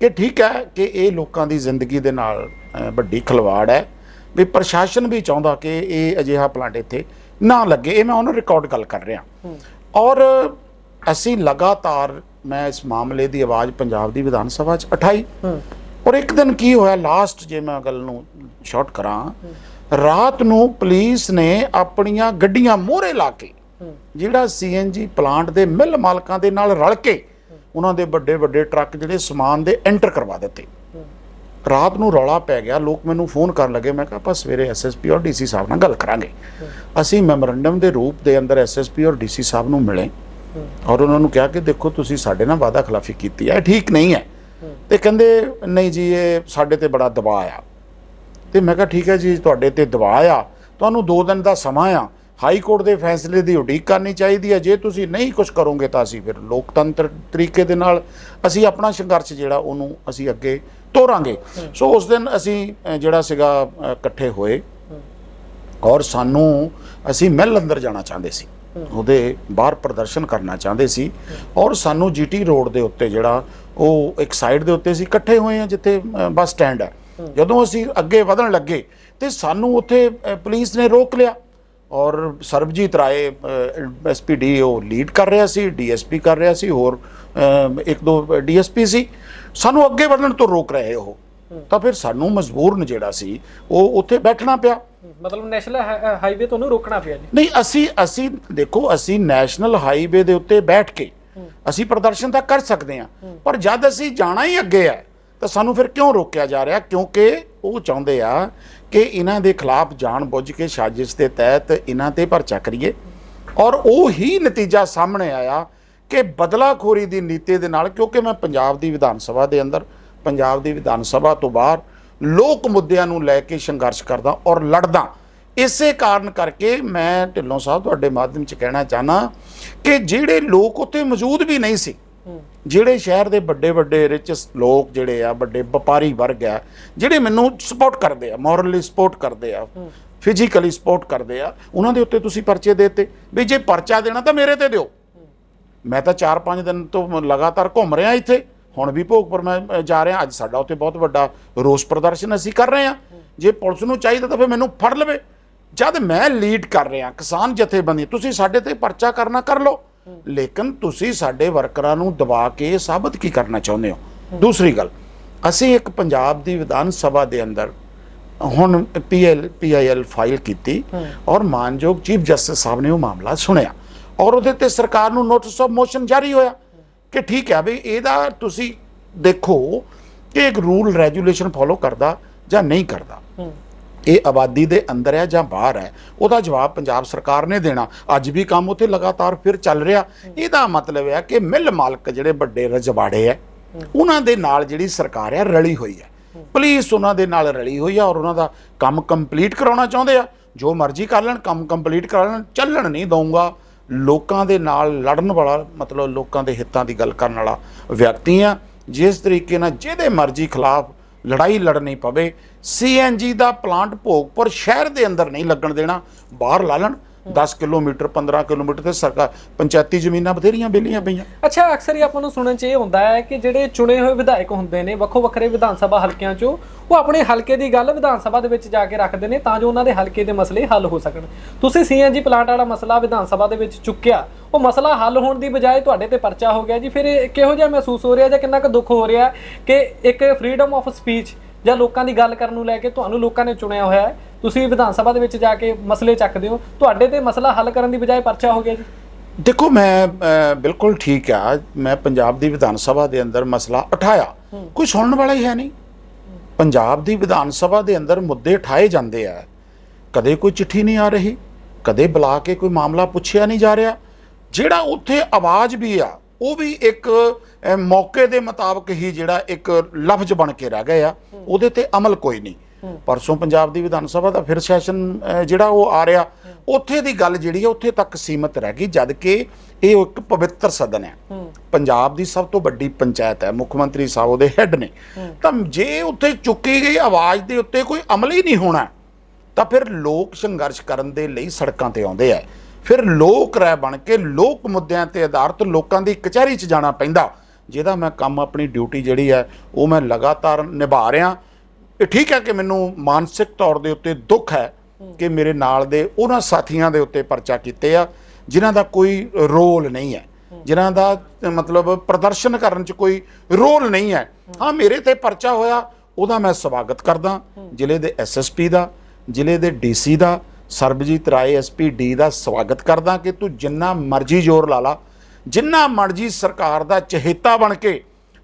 ਕਿ ਠੀਕ ਹੈ ਕਿ ਇਹ ਲੋਕਾਂ ਦੀ ਜ਼ਿੰਦਗੀ ਦੇ ਨਾਲ ਵੱਡੀ ਖਲਵਾੜ ਹੈ ਵੀ ਪ੍ਰਸ਼ਾਸਨ ਵੀ ਚਾਹੁੰਦਾ ਕਿ ਇਹ ਅਜਿਹਾ ਪਲਾਂਟ ਇੱਥੇ ਨਾ ਲੱਗੇ। ਇਹ ਮੈਂ ਉਹਨੂੰ ਰਿਕਾਰਡ ਗੱਲ ਕਰ ਰਿਹਾ। ਔਰ ਅਸੀਂ ਲਗਾਤਾਰ ਮੈਂ ਇਸ ਮਾਮਲੇ ਦੀ ਆਵਾਜ਼ ਪੰਜਾਬ ਦੀ ਵਿਧਾਨ ਸਭਾ 'ਚ ਉਠਾਈ। ਔਰ ਇੱਕ ਦਿਨ ਕੀ ਹੋਇਆ ਲਾਸਟ ਜੇ ਮੈਂ ਗੱਲ ਨੂੰ ਸ਼ਾਰਟ ਕਰਾਂ ਰਾਤ ਨੂੰ ਪੁਲਿਸ ਨੇ ਆਪਣੀਆਂ ਗੱਡੀਆਂ ਮੋਹਰੇ ਲਾ ਕੇ ਜਿਹੜਾ ਸੀਐਨਜੀ ਪਲਾਂਟ ਦੇ ਮਿਲ ਮਾਲਕਾਂ ਦੇ ਨਾਲ ਰਲ ਕੇ ਉਹਨਾਂ ਦੇ ਵੱਡੇ ਵੱਡੇ ਟਰੱਕ ਜਿਹੜੇ ਸਮਾਨ ਦੇ ਐਂਟਰ ਕਰਵਾ ਦਿੱਤੇ। ਰਾਤ ਨੂੰ ਰੌਲਾ ਪੈ ਗਿਆ ਲੋਕ ਮੈਨੂੰ ਫੋਨ ਕਰਨ ਲੱਗੇ ਮੈਂ ਕਿਹਾ ਆਪਾਂ ਸਵੇਰੇ ਐਸਐਸਪੀ ਔਰ ਡੀਸੀ ਸਾਹਿਬ ਨਾਲ ਗੱਲ ਕਰਾਂਗੇ। ਅਸੀਂ ਮੈਮੋਰੰਡਮ ਦੇ ਰੂਪ ਦੇ ਅੰਦਰ ਐਸਐਸਪੀ ਔਰ ਡੀਸੀ ਸਾਹਿਬ ਨੂੰ ਮਿਲੇ। ਔਰ ਉਹਨਾਂ ਨੂੰ ਕਿਹਾ ਕਿ ਦੇਖੋ, ਤੁਸੀਂ ਸਾਡੇ ਨਾਲ ਵਾਅਦਾ ਖਿਲਾਫੀ ਕੀਤੀ ਹੈ, ਇਹ ਠੀਕ ਨਹੀਂ ਹੈ। ਤੇ ਕਹਿੰਦੇ, ਨਹੀਂ ਜੀ, ਇਹ ਸਾਡੇ ਤੇ ਬੜਾ ਦਬਾਅ ਆ। ਤੇ ਮੈਂ ਕਿਹਾ, ਠੀਕ ਹੈ ਜੀ, ਤੁਹਾਡੇ ਤੇ ਦਬਾਅ ਆ। ਤੁਹਾਨੂੰ 2 ਦਿਨ ਦਾ ਸਮਾਂ ਆ। ਹਾਈ ਕੋਰਟ ਦੇ ਫੈਸਲੇ ਦੀ ਉਡੀਕ ਕਰਨੀ ਚਾਹੀਦੀ ਹੈ। ਜੇ ਤੁਸੀਂ ਨਹੀਂ ਕੁਝ ਕਰੋਗੇ ਤਾਂ ਅਸੀਂ ਫਿਰ ਲੋਕਤੰਤਰ ਤਰੀਕੇ ਦੇ ਨਾਲ ਅਸੀਂ ਆਪਣਾ ਸੰਘਰਸ਼ ਜਿਹੜਾ ਉਹਨੂੰ ਅਸੀਂ ਅੱਗੇ ਤੋਰਾਂਗੇ। ਸੋ ਉਸ ਦਿਨ ਅਸੀਂ ਜਿਹੜਾ ਸੀਗਾ ਇਕੱਠੇ ਹੋਏ। ਔਰ ਸਾਨੂੰ ਅਸੀਂ ਮਿਲ ਅੰਦਰ ਜਾਣਾ ਚਾਹੁੰਦੇ ਸੀ। ਉਹਦੇ ਬਾਹਰ ਪ੍ਰਦਰਸ਼ਨ ਕਰਨਾ ਚਾਹੁੰਦੇ ਸੀ ਔਰ ਸਾਨੂੰ ਜੀਟੀ ਰੋਡ ਦੇ ਉੱਤੇ ਜਿਹੜਾ ਉਹ ਇੱਕ ਸਾਈਡ ਦੇ ਉੱਤੇ ਸੀ ਇਕੱਠੇ ਹੋਏ ਆ ਜਿੱਥੇ ਬੱਸ ਸਟੈਂਡ ਹੈ ਜਦੋਂ ਅਸੀਂ ਅੱਗੇ ਵਧਣ ਲੱਗੇ ਤੇ ਸਾਨੂੰ ਉੱਥੇ ਪੁਲਿਸ ਨੇ ਰੋਕ ਲਿਆ ਔਰ ਸਰਬਜੀਤ ਰਾਏ ਐਸਪੀਡੀ ਉਹ ਲੀਡ ਕਰ ਰਿਹਾ ਸੀ ਡੀਐਸਪੀ ਕਰ ਰਿਹਾ ਸੀ, ਹੋਰ ਇੱਕ ਦੋ ਡੀਐਸਪੀ ਸੀ। ਸਾਨੂੰ ਅੱਗੇ ਵਧਣ ਤੋਂ ਰੋਕ ਰਹੇ ਉਹ। ਤਾਂ ਫਿਰ ਸਾਨੂੰ ਮਜਬੂਰਨ ਜਿਹੜਾ ਸੀ, ਉਹ ਉੱਥੇ ਬੈਠਣਾ ਪਿਆ। ਮਤਲਬ ਨੈਸ਼ਨਲ ਹਾਈਵੇ ਤੋਂ ਉਹਨੂੰ ਰੋਕਣਾ ਪਿਆ ਜੀ। ਨਹੀਂ ਅਸੀਂ ਅਸੀਂ ਦੇਖੋ ਅਸੀਂ ਨੈਸ਼ਨਲ ਹਾਈਵੇ ਦੇ ਉੱਤੇ ਬੈਠ ਕੇ ਅਸੀਂ ਪ੍ਰਦਰਸ਼ਨ ਤਾਂ ਕਰ ਸਕਦੇ ਹਾਂ ਪਰ ਜਦ ਅਸੀਂ ਜਾਣਾ ਹੀ ਅੱਗੇ ਹੈ ਤਾਂ ਸਾਨੂੰ ਫਿਰ ਕਿਉਂ ਰੋਕਿਆ ਜਾ ਰਿਹਾ? ਕਿਉਂਕਿ ਉਹ ਚਾਹੁੰਦੇ ਆ ਕਿ ਇਹਨਾਂ ਦੇ ਖਿਲਾਫ ਜਾਣਬੁੱਝ ਕੇ ਸਾਜ਼ਿਸ਼ ਦੇ ਤਹਿਤ ਇਹਨਾਂ ਤੇ ਪਰਚਾ ਕਰੀਏ। ਔਰ ਉਹ ਹੀ ਨਤੀਜਾ ਸਾਹਮਣੇ ਆਇਆ ਕਿ ਬਦਲਾਖੋਰੀ ਦੀ ਨੀਤੀ ਦੇ ਨਾਲ ਕਿਉਂਕਿ ਮੈਂ ਪੰਜਾਬ ਦੀ ਵਿਧਾਨ ਸਭਾ ਦੇ ਅੰਦਰ ਪੰਜਾਬ ਦੀ ਵਿਧਾਨ ਸਭਾ ਤੋਂ ਬਾਹਰ ਲੋਕ ਮੁੱਦਿਆਂ ਨੂੰ ਲੈ ਕੇ ਸੰਘਰਸ਼ ਕਰਦਾ ਔਰ ਲੜਦਾ। ਇਸੇ ਕਾਰਨ ਕਰਕੇ ਮੈਂ ਢਿੱਲੋਂ ਸਾਹਿਬ ਤੁਹਾਡੇ ਮਾਧਿਅਮ ਚ ਕਹਿਣਾ ਚਾਹਨਾ ਕਿ ਜਿਹੜੇ ਲੋਕ ਉੱਥੇ ਮੌਜੂਦ ਵੀ ਨਹੀਂ ਸੀ ਜਿਹੜੇ ਸ਼ਹਿਰ ਦੇ ਵੱਡੇ ਵੱਡੇ ਰਿਚ ਲੋਕ ਜਿਹੜੇ ਆ ਵੱਡੇ ਵਪਾਰੀ ਵਰਗ ਆ ਜਿਹੜੇ ਮੈਨੂੰ ਸਪੋਰਟ ਕਰਦੇ ਆ ਮੋਰਲੀ ਸਪੋਰਟ ਕਰਦੇ ਆ ਫਿਜ਼ੀਕਲੀ ਸਪੋਰਟ ਕਰਦੇ ਆ ਉਹਨਾਂ ਦੇ ਉੱਤੇ ਤੁਸੀਂ ਪਰਚੇ ਦੇ ਦਿੱਤੇ। ਵੀ ਜੇ ਪਰਚਾ ਦੇਣਾ ਤਾਂ ਮੇਰੇ ਤੇ ਦਿਓ। ਮੈਂ ਤਾਂ 4-5 ਦਿਨ ਤੋਂ ਲਗਾਤਾਰ ਘੁੰਮ ਰਿਹਾ ਇੱਥੇ। ਹੁਣ ਵੀ ਭੋਗਪੁਰ ਮੈਂ ਅ, ਜਾ ਰਿਹਾ ਅੱਜ ਸਾਡਾ ਉੱਥੇ ਬਹੁਤ ਵੱਡਾ ਰੋਸ ਪ੍ਰਦਰਸ਼ਨ ਅਸੀਂ ਕਰ ਰਹੇ ਹਾਂ। ਜੇ ਪੁਲਿਸ ਨੂੰ ਚਾਹੀਦਾ ਤਾਂ ਫਿਰ ਮੈਨੂੰ ਫੜ ਲਵੇ। ਜਦ ਮੈਂ ਲੀਡ ਕਰ ਰਿਹਾ ਕਿਸਾਨ ਜਥੇਬੰਦੀ ਤੁਸੀਂ ਸਾਡੇ ਤੇ ਪਰਚਾ ਕਰਨਾ ਕਰ ਲਓ। ਲੇਕਿਨ ਤੁਸੀਂ ਸਾਡੇ ਵਰਕਰਾਂ ਨੂੰ ਦਬਾ ਕੇ ਸਾਬਤ ਕੀ ਕਰਨਾ ਚਾਹੁੰਦੇ ਹੋ? ਦੂਸਰੀ ਗੱਲ ਅਸੀਂ ਇੱਕ ਪੰਜਾਬ ਦੀ ਵਿਧਾਨ ਸਭਾ ਦੇ ਅੰਦਰ ਹੁਣ ਪੀਐਲ ਪੀਆਈਐਲ ਫਾਈਲ ਕੀਤੀ ਔਰ ਮਾਨਯੋਗ ਚੀਫ ਜਸਟਿਸ ਸਾਹਿਬ ਨੇ ਉਹ ਮਾਮਲਾ ਸੁਣਿਆ। ਔਰ ਉਹਦੇ ਤੇ ਸਰਕਾਰ ਨੂੰ ਨੋਟਿਸ ਆਫ ਮੋਸ਼ਨ ਜਾਰੀ ਹੋਇਆ। ਕਿ ਠੀਕ ਹੈ ਵੀ ਇਹਦਾ ਤੁਸੀਂ ਦੇਖੋ ਕਿ ਇੱਕ ਰੂਲ ਰੈਗੂਲੇਸ਼ਨ ਫੋਲੋ ਕਰਦਾ ਜਾਂ ਨਹੀਂ ਕਰਦਾ। ਇਹ ਆਬਾਦੀ ਦੇ ਅੰਦਰ ਹੈ ਜਾਂ ਬਾਹਰ ਹੈ ਉਹਦਾ ਜਵਾਬ ਪੰਜਾਬ ਸਰਕਾਰ ਨੇ ਦੇਣਾ। ਅੱਜ ਵੀ ਕੰਮ ਉੱਥੇ ਲਗਾਤਾਰ ਫਿਰ ਚੱਲ ਰਿਹਾ। ਇਹਦਾ ਮਤਲਬ ਹੈ ਕਿ ਮਿਲ ਮਾਲਕ ਜਿਹੜੇ ਵੱਡੇ ਰਜਵਾੜੇ ਹੈ ਉਹਨਾਂ ਦੇ ਨਾਲ ਜਿਹੜੀ ਸਰਕਾਰ ਹੈ ਰਲੀ ਹੋਈ ਹੈ। ਪੁਲਿਸ ਉਹਨਾਂ ਦੇ ਨਾਲ ਰਲੀ ਹੋਈ ਆ ਔਰ ਉਹਨਾਂ ਦਾ ਕੰਮ ਕੰਪਲੀਟ ਕਰਾਉਣਾ ਚਾਹੁੰਦੇ ਆ। ਜੋ ਮਰਜ਼ੀ ਕਰ ਲੈਣ ਕੰਮ ਕੰਪਲੀਟ ਕਰਾ ਲੈਣ ਚੱਲਣ ਨਹੀਂ ਦਊਂਗਾ। ਲੋਕਾਂ ਦੇ ਨਾਲ ਲੜਨ ਵਾਲਾ, ਮਤਲਬ ਲੋਕਾਂ ਦੇ ਹਿੱਤਾਂ ਦੀ ਗੱਲ ਕਰਨ ਵਾਲਾ ਵਿਅਕਤੀ ਆ, ਜਿਸ ਤਰੀਕੇ ਨਾਲ ਜਿਹਦੇ ਮਰਜ਼ੀ ਖਿਲਾਫ ਲੜਾਈ ਲੜਨੀ ਪਵੇ ਸੀਐਨਜੀ ਦਾ ਪਲਾਂਟ ਭੋਗਪੁਰ ਸ਼ਹਿਰ ਦੇ ਅੰਦਰ ਨਹੀਂ ਲੱਗਣ ਦੇਣਾ, ਬਾਹਰ ਲਾ ਲੈਣ। 10 ਕਿਲੋਮੀਟਰ 15 ਕਿਲੋਮੀਟਰ ਤੇ ਸਰਕਾਰ, ਪੰਚਾਇਤੀ ਜ਼ਮੀਨਾਂ ਬਥੇਰੀਆਂ ਬੇਲੀਆਂ ਪਈਆਂ। ਅੱਛਾ, ਅਕਸਰ ਹੀ ਆਪਾਂ ਨੂੰ ਸੁਣਨ ਚ ਇਹ ਹੁੰਦਾ ਹੈ ਕਿ ਜਿਹੜੇ ਚੁਣੇ ਹੋਏ ਵਿਧਾਇਕ ਹੁੰਦੇ ਨੇ, ਵੱਖੋ ਵੱਖਰੇ ਵਿਧਾਨ ਸਭਾ ਹਲਕਿਆਂ ਚੋਂ, ਉਹ ਆਪਣੇ ਹਲਕੇ ਦੀ ਗੱਲ ਵਿਧਾਨ ਸਭਾ ਦੇ ਵਿੱਚ ਜਾ ਕੇ ਰੱਖਦੇ ਨੇ ਤਾਂ ਜੋ ਉਹਨਾਂ ਦੇ ਹਲਕੇ ਦੇ ਮਸਲੇ ਹੱਲ ਹੋ ਸਕਣ। ਤੁਸੀਂ ਸੀਐਨਜੀ ਪਲਾਂਟ ਵਾਲਾ ਮਸਲਾ ਵਿਧਾਨ ਸਭਾ ਦੇ ਵਿੱਚ ਚੁੱਕਿਆ, ਉਹ ਮਸਲਾ ਹੱਲ ਹੋਣ ਦੀ ਬਜਾਏ ਤੁਹਾਡੇ ਤੇ ਪਰਚਾ ਹੋ ਗਿਆ ਜੀ। ਫਿਰ ਇਹ ਕਿਹੋ ਜਿਹਾ ਮਹਿਸੂਸ ਹੋ ਰਿਹਾ ਜਾਂ ਕਿੰਨਾ ਕੁ ਦੁੱਖ ਹੋ ਰਿਹਾ ਕਿ ਇੱਕ ਫਰੀडम ਆਫ ਸਪੀਚ ਜਾਂ ਲੋਕਾਂ ਦੀ ਗੱਲ ਕਰਨ ਨੂੰ ਲੈ ਕੇ ਤੁਹਾਨੂੰ ਲੋਕਾਂ ਨੇ ਚੁਣਿਆ ਹੋਇਆ ਹੈ? ਤੁਸੀਂ ਵਿਧਾਨ ਸਭਾ ਦੇ ਵਿੱਚ ਜਾ ਕੇ ਮਸਲੇ ਚੱਕਦੇ ਹੋ ਤੁਹਾਡੇ ਤੇ ਮਸਲਾ ਹੱਲ ਕਰਨ ਦੀ ਬਜਾਏ ਪਰਚਾ ਹੋ ਗਿਆ ਜੀ। ਦੇਖੋ ਮੈਂ ਬਿਲਕੁਲ ਠੀਕ ਆ ਮੈਂ ਪੰਜਾਬ ਦੀ ਵਿਧਾਨ ਸਭਾ ਦੇ ਅੰਦਰ ਮਸਲਾ ਉਠਾਇਆ। ਕੋਈ ਸੁਣਨ ਵਾਲਾ ਹੀ ਹੈ ਨਹੀਂ। ਪੰਜਾਬ ਦੀ ਵਿਧਾਨ ਸਭਾ ਦੇ ਅੰਦਰ ਮੁੱਦੇ ਉਠਾਏ ਜਾਂਦੇ ਆ। ਕਦੇ ਕੋਈ ਚਿੱਠੀ ਨਹੀਂ ਆ ਰਹੀ ਕਦੇ ਬੁਲਾ ਕੇ ਕੋਈ ਮਾਮਲਾ ਪੁੱਛਿਆ ਨਹੀਂ ਜਾ ਰਿਹਾ। ਜਿਹੜਾ ਉੱਥੇ ਆਵਾਜ਼ ਵੀ ਆ ਉਹ ਵੀ ਇੱਕ ਮੌਕੇ ਦੇ ਮੁਤਾਬਕ ਹੀ ਜਿਹੜਾ ਇੱਕ ਲਫ਼ਜ਼ ਬਣ ਕੇ ਰਹਿ ਗਏ ਆ। ਉਹਦੇ ਤੇ ਅਮਲ ਕੋਈ ਨਹੀਂ। ਪਰਸੋਂ ਪੰਜਾਬ ਦੀ ਵਿਧਾਨ ਸਭਾ ਦਾ ਫਿਰ ਸੈਸ਼ਨ ਜਿਹੜਾ ਉਹ ਆ ਰਿਹਾ ਉੱਥੇ ਦੀ ਗੱਲ ਜਿਹੜੀ ਹੈ ਉੱਥੇ ਤੱਕ ਸੀਮਤ ਰਹਿ ਗਈ ਜਦ ਕਿ ਇਹ ਇੱਕ ਪਵਿੱਤਰ ਸਦਨ ਹੈ। ਪੰਜਾਬ ਦੀ ਸਭ ਤੋਂ ਵੱਡੀ ਪੰਚਾਇਤ ਹੈ ਮੁੱਖ ਮੰਤਰੀ ਸਾਹਿਬ ਉਹਦੇ ਹੈੱਡ ਨੇ। ਤਾਂ ਜੇ ਉੱਥੇ ਚੁੱਕੀ ਗਈ ਆਵਾਜ਼ ਦੇ ਉੱਤੇ ਕੋਈ ਅਮਲ ਹੀ ਨਹੀਂ ਹੋਣਾ ਤਾਂ ਫਿਰ ਲੋਕ ਸੰਘਰਸ਼ ਕਰਨ ਦੇ ਲਈ ਸੜਕਾਂ ਤੇ ਆਉਂਦੇ ਆ। ਫਿਰ ਲੋਕ ਰਹਿ ਬਣ ਕੇ ਲੋਕ ਮੁੱਦਿਆਂ ਤੇ ਆਧਾਰਿਤ ਲੋਕਾਂ ਦੀ ਕਚਹਿਰੀ 'ਚ ਜਾਣਾ ਪੈਂਦਾ। ਜਿਹਦਾ ਮੈਂ ਕੰਮ ਆਪਣੀ ਡਿਊਟੀ ਜਿਹੜੀ ਹੈ, ਉਹ ਮੈਂ ਲਗਾਤਾਰ ਨਿਭਾ ਰਿਹਾ। ਇਹ ਠੀਕ ਹੈ ਕਿ ਮੈਨੂੰ ਮਾਨਸਿਕ ਤੌਰ ਦੇ ਉੱਤੇ ਦੁੱਖ ਹੈ ਕਿ ਮੇਰੇ ਨਾਲ ਦੇ ਉਹਨਾਂ ਸਾਥੀਆਂ ਦੇ ਉੱਤੇ ਪਰਚਾ ਕੀਤੇ ਆ, ਜਿਨ੍ਹਾਂ ਦਾ ਕੋਈ ਰੋਲ ਨਹੀਂ ਹੈ। ਜਿਨ੍ਹਾਂ ਦਾ ਮਤਲਬ ਪ੍ਰਦਰਸ਼ਨ ਕਰਨ 'ਚ ਕੋਈ ਰੋਲ ਨਹੀਂ ਹੈ। ਹਾਂ, ਮੇਰੇ ਤੇ ਪਰਚਾ ਹੋਇਆ, ਉਹਦਾ ਮੈਂ ਸਵਾਗਤ ਕਰਦਾ। ਜ਼ਿਲ੍ਹੇ ਦੇ ਐਸਐਸਪੀ ਦਾ, ਜ਼ਿਲ੍ਹੇ ਦੇ ਡੀਸੀ ਦਾ ਸਰਬਜੀਤ ਰਾਏ ਐਸਪੀ ਡੀ ਦਾ ਸਵਾਗਤ ਕਰਦਾ ਕਿ ਤੂੰ ਜਿੰਨਾ ਮਰਜ਼ੀ ਜ਼ੋਰ ਲਾ ਲਾ, ਜਿੰਨਾ ਮਰਜ਼ੀ ਸਰਕਾਰ ਦਾ ਚਹੇਤਾ ਬਣ ਕੇ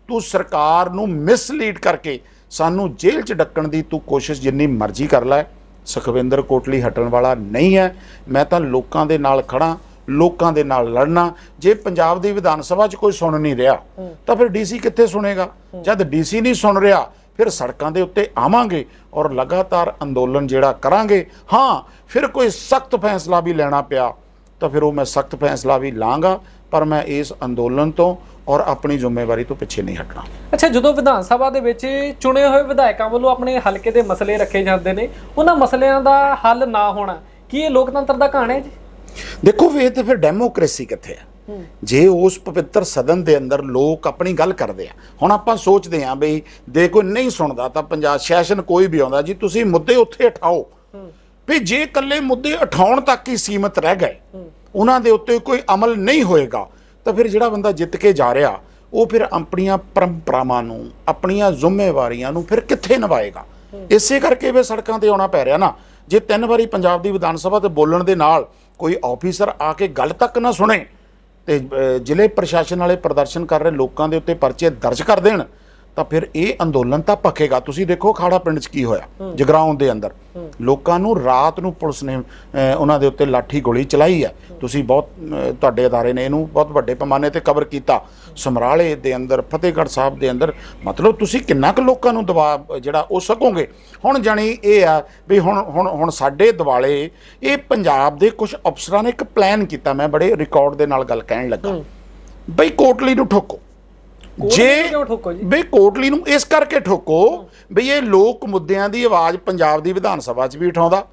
ਤੂੰ ਸਰਕਾਰ ਨੂੰ ਮਿਸਲੀਡ ਕਰਕੇ ਸਾਨੂੰ ਜੇਲ੍ਹ 'ਚ ਡੱਕਣ ਦੀ ਤੂੰ ਕੋਸ਼ਿਸ਼ ਜਿੰਨੀ ਮਰਜ਼ੀ ਕਰ ਲੈ। ਸੁਖਵਿੰਦਰ ਕੋਟਲੀ ਹਟਣ ਵਾਲਾ ਨਹੀਂ ਹੈ। ਮੈਂ ਤਾਂ ਲੋਕਾਂ ਦੇ ਨਾਲ ਖੜਾ ਲੋਕਾਂ ਦੇ ਨਾਲ ਲੜਨਾ। ਜੇ ਪੰਜਾਬ ਦੀ ਵਿਧਾਨ ਸਭਾ 'ਚ ਕੋਈ ਸੁਣ ਨਹੀਂ ਰਿਹਾ, ਤਾਂ ਫਿਰ ਡੀਸੀ ਕਿੱਥੇ ਸੁਣੇਗਾ? ਜਦ ਡੀਸੀ ਨਹੀਂ ਸੁਣ ਰਿਹਾ ਫਿਰ ਸੜਕਾਂ ਦੇ ਉੱਤੇ ਆਵਾਂਗੇ ਔਰ ਲਗਾਤਾਰ ਅੰਦੋਲਨ ਜਿਹੜਾ ਕਰਾਂਗੇ, ਹਾਂ, ਫਿਰ ਕੋਈ ਸਖਤ ਫੈਸਲਾ ਵੀ ਲੈਣਾ ਪਿਆ, ਤਾਂ ਫਿਰ ਉਹ ਮੈਂ ਸਖਤ ਫੈਸਲਾ ਵੀ ਲਾਂਗਾ, ਪਰ ਮੈਂ ਇਸ ਅੰਦੋਲਨ ਤੋਂ ਔਰ ਆਪਣੀ ਜ਼ਿੰਮੇਵਾਰੀ ਤੋਂ ਪਿੱਛੇ ਨਹੀਂ ਹਟਣਾ। ਅੱਛਾ, ਜਦੋਂ ਵਿਧਾਨ ਸਭਾ ਦੇ ਵਿੱਚ ਚੁਣੇ ਹੋਏ ਵਿਧਾਇਕਾਂ ਵੱਲੋਂ ਆਪਣੇ ਹਲਕੇ ਦੇ ਮਸਲੇ ਰੱਖੇ ਜਾਂਦੇ ਨੇ, ਉਹਨਾਂ ਮਸਲਿਆਂ ਦਾ ਹੱਲ ਨਾ ਹੋਣਾ, ਕੀ ਇਹ ਲੋਕਤੰਤਰ ਦਾ ਕਹਾਣੀ ਹੈ ਜੀ? ਦੇਖੋ ਵੀ ਤੇ ਫਿਰ ਡੈਮੋਕ੍ਰੇਸੀ ਕਿੱਥੇ ਆ? ਜੇ ਉਸ ਪਵਿੱਤਰ ਸਦਨ ਦੇ ਅੰਦਰ ਲੋਕ ਆਪਣੀ ਗੱਲ ਕਰਦੇ ਆ ਹੁਣ ਆਪਾਂ ਸੋਚਦੇ ਆ ਬਈ ਦੇ ਕੋਈ ਨਹੀਂ ਸੁਣਦਾ ਤਾਂ ਪੰਜਾਬ ਸੈਸ਼ਨ ਕੋਈ ਵੀ ਆਉਂਦਾ ਜੀ ਤੁਸੀਂ ਮੁੱਦੇ ਉੱਥੇ ਉਠਾਓ। ਵੀ ਜੇ ਇਕੱਲੇ ਮੁੱਦੇ ਉਠਾਉਣ ਤੱਕ ਹੀ ਸੀਮਤ ਰਹਿ ਗਏ ਉਹਨਾਂ ਦੇ ਉੱਤੇ ਕੋਈ ਅਮਲ ਨਹੀਂ ਹੋਏਗਾ ਤਾਂ ਫਿਰ ਜਿਹੜਾ ਬੰਦਾ ਜਿੱਤ ਕੇ ਜਾ ਰਿਹਾ ਉਹ ਫਿਰ ਆਪਣੀਆਂ ਪਰੰਪਰਾਵਾਂ ਨੂੰ ਆਪਣੀਆਂ ਜ਼ਿੰਮੇਵਾਰੀਆਂ ਨੂੰ ਫਿਰ ਕਿੱਥੇ ਨਿਭਾਏਗਾ? ਇਸੇ ਕਰਕੇ ਵੀ ਸੜਕਾਂ ਤੇ ਆਉਣਾ ਪੈ ਰਿਹਾ ਨਾ। ਜੇ ਤਿੰਨ ਵਾਰੀ ਪੰਜਾਬ ਦੀ ਵਿਧਾਨ ਸਭਾ ਤੇ ਬੋਲਣ ਦੇ ਨਾਲ ਕੋਈ ਆਫੀਸਰ ਆ ਕੇ ਗੱਲ ਤੱਕ ਨਾ ਸੁਣੇ ਤੇ ਜ਼ਿਲ੍ਹੇ ਪ੍ਰਸ਼ਾਸਨ ਵਾਲੇ ਪ੍ਰਦਰਸ਼ਨ ਕਰ ਰਹੇ ਲੋਕਾਂ ਦੇ ਉੱਤੇ ਪਰਚੇ ਦਰਜ ਕਰ ਦੇਣ। ਤਾਂ ਫਿਰ ਇਹ ਅੰਦੋਲਨ ਤਾਂ ਪੱਕੇਗਾ ਤੁਸੀਂ ਦੇਖੋ ਖਾੜਾ ਪਿੰਡ 'ਚ ਕੀ ਹੋਇਆ ਜਗਰਾਉਂ ਦੇ ਅੰਦਰ। ਲੋਕਾਂ ਨੂੰ ਰਾਤ ਨੂੰ ਪੁਲਿਸ ਨੇ ਉਹਨਾਂ ਦੇ ਉੱਤੇ ਲਾਠੀ ਗੋਲੀ ਚਲਾਈ ਹੈ। ਤੁਸੀਂ ਬਹੁਤ ਤੁਹਾਡੇ ਅਦਾਰੇ ਨੇ ਇਹਨੂੰ ਬਹੁਤ ਵੱਡੇ ਪੈਮਾਨੇ ਤੇ ਕਵਰ ਕੀਤਾ। ਸਮਰਾਲੇ ਦੇ ਅੰਦਰ ਫਤਿਹਗੜ੍ਹ ਸਾਹਿਬ ਦੇ ਅੰਦਰ। ਮਤਲਬ ਤੁਸੀਂ ਕਿੰਨਾ ਕੁ ਲੋਕਾਂ ਨੂੰ ਦਬਾਅ ਜਿਹੜਾ ਉਹ ਸਕੋਗੇ? ਹੁਣ ਜਾਣੀ ਇਹ ਆ ਵੀ ਹੁਣ ਹੁਣ ਹੁਣ ਸਾਡੇ ਦਿਵਾਲੇ ਇਹ ਪੰਜਾਬ ਦੇ ਕੁਝ ਅਫਸਰਾਂ ਨੇ ਇੱਕ ਪਲਾਨ ਕੀਤਾ। ਮੈਂ ਬੜੇ ਰਿਕਾਰਡ ਦੇ ਨਾਲ ਗੱਲ ਕਹਿਣ ਲੱਗਾ। ਬਈ ਕੋਟਲੀ ਨੂੰ ਠੋਕੋ। ਜੇ ਕਿਉਂ ਠੋਕੋ ਜੀ? ਬਈ ਕੋਟਲੀ ਨੂੰ ਇਸ ਕਰਕੇ ਠੋਕੋ ਬਈ ਇਹ ਲੋਕ ਮੁੱਦਿਆਂ ਦੀ ਆਵਾਜ਼ ਪੰਜਾਬ ਦੀ ਵਿਧਾਨ ਸਭਾ 'ਚ ਵੀ ਉਠਾਉਂਦਾ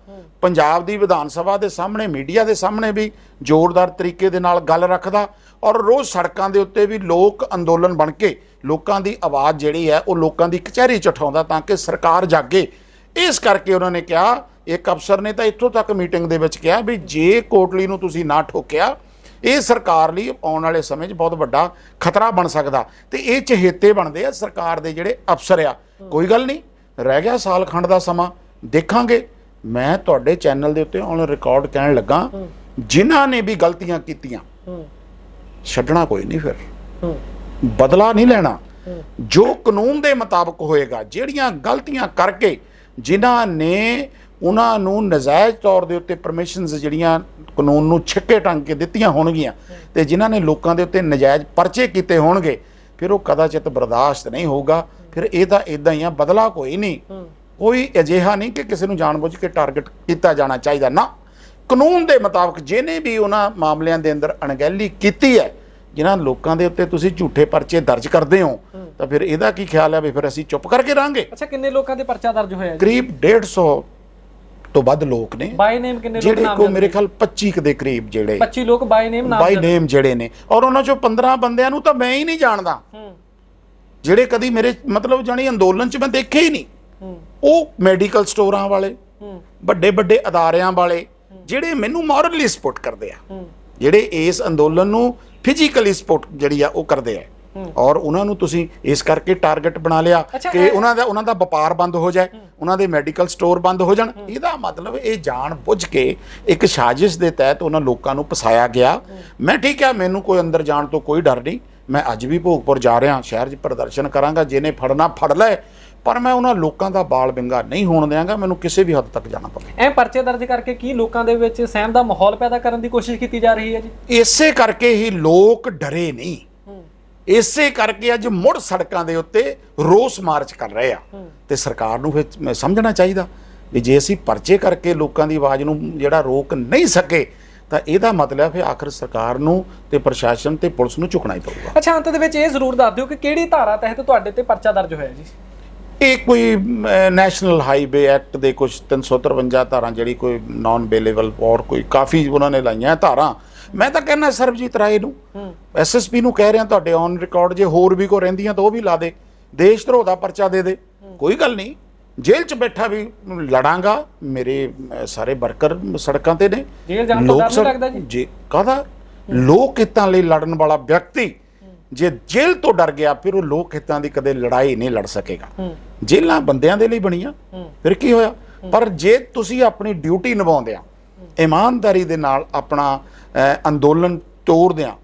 ਪੰਜਾਬ ਦੀ ਵਿਧਾਨ ਸਭਾ ਦੇ ਸਾਹਮਣੇ ਮੀਡੀਆ ਦੇ ਸਾਹਮਣੇ ਵੀ ਜ਼ੋਰਦਾਰ ਤਰੀਕੇ ਦੇ ਨਾਲ ਗੱਲ ਰੱਖਦਾ ਔਰ ਰੋਜ਼ ਸੜਕਾਂ ਦੇ ਉੱਤੇ ਵੀ ਲੋਕ ਅੰਦੋਲਨ ਬਣ ਕੇ ਲੋਕਾਂ ਦੀ ਆਵਾਜ਼ ਜਿਹੜੀ ਹੈ ਉਹ ਲੋਕਾਂ ਦੀ ਕਚਹਿਰੀ 'ਚ ਉਠਾਉਂਦਾ ਤਾਂ ਕਿ ਸਰਕਾਰ ਜਾਗੇ ਇਸ ਕਰਕੇ ਉਹਨਾਂ ਨੇ ਕਿਹਾ ਇੱਕ ਅਫਸਰ ਨੇ ਤਾਂ ਇੱਥੋਂ ਤੱਕ ਮੀਟਿੰਗ ਦੇ ਵਿੱਚ ਕਿਹਾ ਵੀ ਜੇ ਕੋਟਲੀ ਨੂੰ ਤੁਸੀਂ ਨਾ ਠੋਕਿਆ ਇਹ ਸਰਕਾਰ ਲਈ ਆਉਣ ਵਾਲੇ ਸਮੇਂ 'ਚ ਬਹੁਤ ਵੱਡਾ ਖਤਰਾ ਬਣ ਸਕਦਾ। ਤੇ ਇਹ ਚਹੇਤੇ ਬਣਦੇ ਆ, ਸਰਕਾਰ ਦੇ ਜਿਹੜੇ ਅਫਸਰ ਆ। ਕੋਈ ਗੱਲ ਨਹੀਂ, ਰਹਿ ਗਿਆ ਸਾਲ ਖੰਡ ਦਾ ਸਮਾਂ, ਦੇਖਾਂਗੇ। ਮੈਂ ਤੁਹਾਡੇ ਚੈਨਲ ਦੇ ਉੱਤੇ ਹੁਣ ਰਿਕਾਰਡ ਕਹਿਣ ਲੱਗਾ, ਜਿਨ੍ਹਾਂ ਨੇ ਵੀ ਗਲਤੀਆਂ ਕੀਤੀਆਂ, ਛੱਡਣਾ ਕੋਈ ਨਹੀਂ ਫਿਰ। ਬਦਲਾ ਨਹੀਂ ਲੈਣਾ। ਜੋ ਕਾਨੂੰਨ ਦੇ ਮੁਤਾਬਕ ਹੋਏਗਾ, ਜਿਹੜੀਆਂ ਗਲਤੀਆਂ ਕਰਕੇ ਜਿਨ੍ਹਾਂ ਨੇ ਉਹਨਾਂ ਨੂੰ ਨਜਾਇਜ਼ ਤੌਰ ਦੇ ਉੱਤੇ ਪਰਮਿਸ਼ਨਸ ਜਿਹੜੀਆਂ ਕਾਨੂੰਨ ਨੂੰ ਛਿੱਕੇ ਟੰਗ ਕੇ ਦਿੱਤੀਆਂ ਹੋਣਗੀਆਂ ਤੇ ਜਿਨ੍ਹਾਂ ਨੇ ਲੋਕਾਂ ਦੇ ਉੱਤੇ ਨਜਾਇਜ਼ ਪਰਚੇ ਕੀਤੇ ਹੋਣਗੇ ਫਿਰ ਉਹ ਕਦਾਚਿਤ ਬਰਦਾਸ਼ਤ ਨਹੀਂ ਹੋਊਗਾ ਫਿਰ ਇਹ ਤਾਂ ਇਦਾਂ ਹੀ ਆ ਬਦਲਾ ਕੋਈ ਨਹੀਂ। ਕੋਈ ਅਜਿਹਾ ਨਹੀਂ ਕਿ ਕਿਸੇ ਨੂੰ ਜਾਣਬੁੱਝ ਕੇ ਟਾਰਗੇਟ ਕੀਤਾ ਜਾਣਾ ਚਾਹੀਦਾ। ਨਾ ਕਾਨੂੰਨ ਦੇ ਮੁਤਾਬਕ ਜਿਹਨੇ ਵੀ ਉਹਨਾਂ ਮਾਮਲਿਆਂ ਦੇ ਅੰਦਰ ਅਣਗਹਿਲੀ ਕੀਤੀ ਹੈ ਜਿਨ੍ਹਾਂ ਲੋਕਾਂ ਦੇ ਉੱਤੇ ਤੁਸੀਂ ਝੂਠੇ ਪਰਚੇ ਦਰਜ ਕਰਦੇ ਹੋ ਤਾਂ ਫਿਰ ਇਹਦਾ ਕੀ ਖਿਆਲ ਹੈ ਵੀ ਫਿਰ ਅਸੀਂ ਚੁੱਪ ਕਰਕੇ ਰਾਂਗੇ ਅੱਛਾ ਕਿੰਨੇ ਲੋਕਾਂ ਦੇ ਪਰਚਾ ਦਰਜ ਹੋਇਆ ਜੀ? ਕਰੀਬ 150 ਤੋਂ ਵੱਧ ਲੋਕ ਨੇ ਬਾਈ ਨੇਮ ਕਿੰਨੇ ਲੋਕ ਜਿਹੜੇ ਨਾਮ ਕੋ ਮੇਰੇ ਖਿਆਲ 25 ਕੁ ਦੇ ਕਰੀਬ ਜਿਹੜੇ। 25 ਲੋਕ ਬਾਈ ਨੇਮ ਨਾਮ ਬਾਈ ਨੇਮ ਜਿਹੜੇ ਨੇ। ਔਰ ਉਹਨਾਂ ਚੋਂ 15 ਬੰਦਿਆਂ ਨੂੰ ਤਾਂ ਮੈਂ ਹੀ ਨਹੀਂ ਜਾਣਦਾ। ਹੂੰ। ਜਿਹੜੇ ਕਦੀ ਮੇਰੇ ਮਤਲਬ ਜਾਣੀ ਅੰਦੋਲਨ 'ਚ ਮੈਂ ਦੇਖੇ ਹੀ ਨਹੀਂ। ਹੂੰ। ਉਹ ਮੈਡੀਕਲ ਸਟੋਰਾਂ ਵਾਲੇ ਹੂੰ। ਵੱਡੇ ਵੱਡੇ ਅਦਾਰਿਆਂ ਵਾਲੇ ਜਿਹੜੇ ਮੈਨੂੰ ਮੋਰਲੀ ਸਪੋਰਟ ਕਰਦੇ ਆ। ਹੂੰ। ਜਿਹੜੇ ਇਸ ਅੰਦੋਲਨ ਨੂੰ ਫਿਜ਼ੀਕਲੀ ਸਪੋਰਟ ਜਿਹੜੀ ਆ ਉਹ ਕਰਦੇ ਆ। ਔਰ ਉਹਨਾਂ ਨੂੰ ਤੁਸੀਂ ਇਸ ਕਰਕੇ ਟਾਰਗੇਟ ਬਣਾ ਲਿਆ ਕਿ ਇਹ- ਉਹਨਾਂ ਦਾ ਉਹਨਾਂ ਦਾ ਵਪਾਰ ਬੰਦ ਹੋ ਜਾਏ ਉਹਨਾਂ ਦੇ ਮੈਡੀਕਲ ਸਟੋਰ ਬੰਦ ਹੋ ਜਾਣ। ਇਹਦਾ ਮਤਲਬ ਇਹ ਜਾਣ ਬੁੱਝ ਕੇ ਇੱਕ ਸਾਜ਼ਿਸ਼ ਦੇ ਤਹਿਤ ਉਹਨਾਂ ਲੋਕਾਂ ਨੂੰ ਫਸਾਇਆ ਗਿਆ। ਮੈਂ ਠੀਕ ਆ ਮੈਨੂੰ ਕੋਈ ਅੰਦਰ ਜਾਣ ਤੋਂ ਕੋਈ ਡਰ ਨਹੀਂ। ਮੈਂ ਅੱਜ ਵੀ ਭੋਗਪੁਰ ਜਾ ਰਿਹਾ ਸ਼ਹਿਰ 'ਚ ਪ੍ਰਦਰਸ਼ਨ ਕਰਾਂਗਾ ਜਿਹਨੇ ਫੜਨਾ ਫੜ ਲੈ ਪਰ ਮੈਂ ਉਹਨਾਂ ਲੋਕਾਂ ਦਾ ਬਾਲ ਬਿੰਗਾ ਨਹੀਂ ਹੋਣ ਦਿਆਂਗਾ ਮੈਨੂੰ ਕਿਸੇ ਵੀ ਹੱਦ ਤੱਕ ਜਾਣਾ ਪਵੇ ਐ ਪਰਚੇ ਦਰਜ ਕਰਕੇ ਕੀ ਲੋਕਾਂ ਦੇ ਵਿੱਚ ਸਹਿਮ ਦਾ ਮਾਹੌਲ ਪੈਦਾ ਕਰਨ ਦੀ ਕੋਸ਼ਿਸ਼ ਕੀਤੀ ਜਾ ਰਹੀ ਹੈ ਜੀ? ਇਸੇ ਕਰਕੇ ਹੀ ਲੋਕ ਡਰੇ ਨਹੀਂ। ਇਸੇ ਕਰਕੇ ਅੱਜ ਮੁੜ ਸੜਕਾਂ ਦੇ ਉੱਤੇ ਰੋਸ ਮਾਰਚ ਕਰ ਰਹੇ ਆ। ਤੇ ਸਰਕਾਰ ਨੂੰ ਫਿਰ ਸਮਝਣਾ ਚਾਹੀਦਾ ਵੀ ਜੇ ਅਸੀਂ ਪਰਚੇ ਕਰਕੇ ਲੋਕਾਂ ਦੀ ਆਵਾਜ਼ ਨੂੰ ਜਿਹੜਾ ਰੋਕ ਨਹੀਂ ਸਕੇ ਤਾਂ ਇਹਦਾ ਮਤਲਬ ਹੈ ਆਖਰ ਸਰਕਾਰ ਨੂੰ ਤੇ ਪ੍ਰਸ਼ਾਸਨ ਤੇ ਪੁਲਿਸ ਨੂੰ ਝੁਕਣਾ ਹੀ ਪਊਗਾ। ਅੱਛਾ ਅੰਤ ਦੇ ਵਿੱਚ ਇਹ ਜ਼ਰੂਰ ਦੱਸ ਦਿਓ ਕਿ ਕਿਹੜੀ ਧਾਰਾ ਤਹਿਤ ਤੁਹਾਡੇ ਤੇ ਪਰਚਾ ਦਰਜ ਹੋਇਆ ਜੀ? ਇਹ ਕੋਈ ਨੈਸ਼ਨਲ ਹਾਈਵੇ ਐਕਟ ਦੇ ਕੁਝ 353 ਧਾਰਾਂ ਜਿਹੜੀ ਕੋਈ ਨਾਨ ਬੇਲੇਬਲ ਔਰ ਕੋਈ ਕਾਫੀ ਉਹਨਾਂ ਨੇ ਲਾਈਆਂ ਧਾਰਾਂ ਮੈਂ ਤਾਂ ਕਹਿੰਦਾ ਸਰਬਜੀਤ ਰਾਏ ਨੂੰ ਐਸਐਸਪੀ ਨੂੰ ਕਹਿ ਰਿਹਾ ਤੁਹਾਡੇ ਔਨ ਰਿਕਾਰਡ ਜੇ ਹੋਰ ਵੀ ਕੋ ਰਹਿੰਦੀਆਂ ਤਾਂ ਉਹ ਵੀ ਲਾ ਦੇ ਦੇਸ਼ ਧਰੋਹ ਦਾ ਪਰਚਾ ਦੇ ਦੇ ਕੋਈ ਗੱਲ ਨਹੀਂ ਜੇਲ੍ਹ 'ਚ ਬੈਠਾ ਵੀ ਲੜਾਂਗਾ ਮੇਰੇ ਸਾਰੇ ਵਰਕਰ ਸੜਕਾਂ ਤੇ ਨੇ। ਜੇਲ੍ਹ ਜਾਣ ਤੋਂ ਡਰ ਨਹੀਂ ਸੜ- ਲੱਗਦਾ ਜੀ? ਜੇ ਕਾਹਦਾ? ਲੋਕ ਹਿੱਤਾਂ ਲਈ ਲੜਨ ਵਾਲਾ ਵਿਅਕਤੀ ਜੇ ਜੇਲ੍ਹ ਤੋਂ ਡਰ ਗਿਆ ਫਿਰ ਉਹ ਲੋਕ ਹਿੱਤਾਂ ਦੀ ਕਦੇ ਲੜਾਈ ਨਹੀਂ ਲੜ ਸਕੇਗਾ। ਜੇਲ੍ਹਾਂ ਬੰਦਿਆਂ ਦੇ ਲਈ ਬਣੀਆਂ। ਫਿਰ ਕੀ ਹੋਇਆ? ਪਰ ਜੇ ਤੁਸੀਂ ਆਪਣੀ ਡਿਊਟੀ ਨਿਭਾਉਂਦੇ ਆ ਇਮਾਨਦਾਰੀ ਦੇ ਨਾਲ ਆਪਣਾ ਅੰਦੋਲਨ ਤੋੜਦੇ ਆ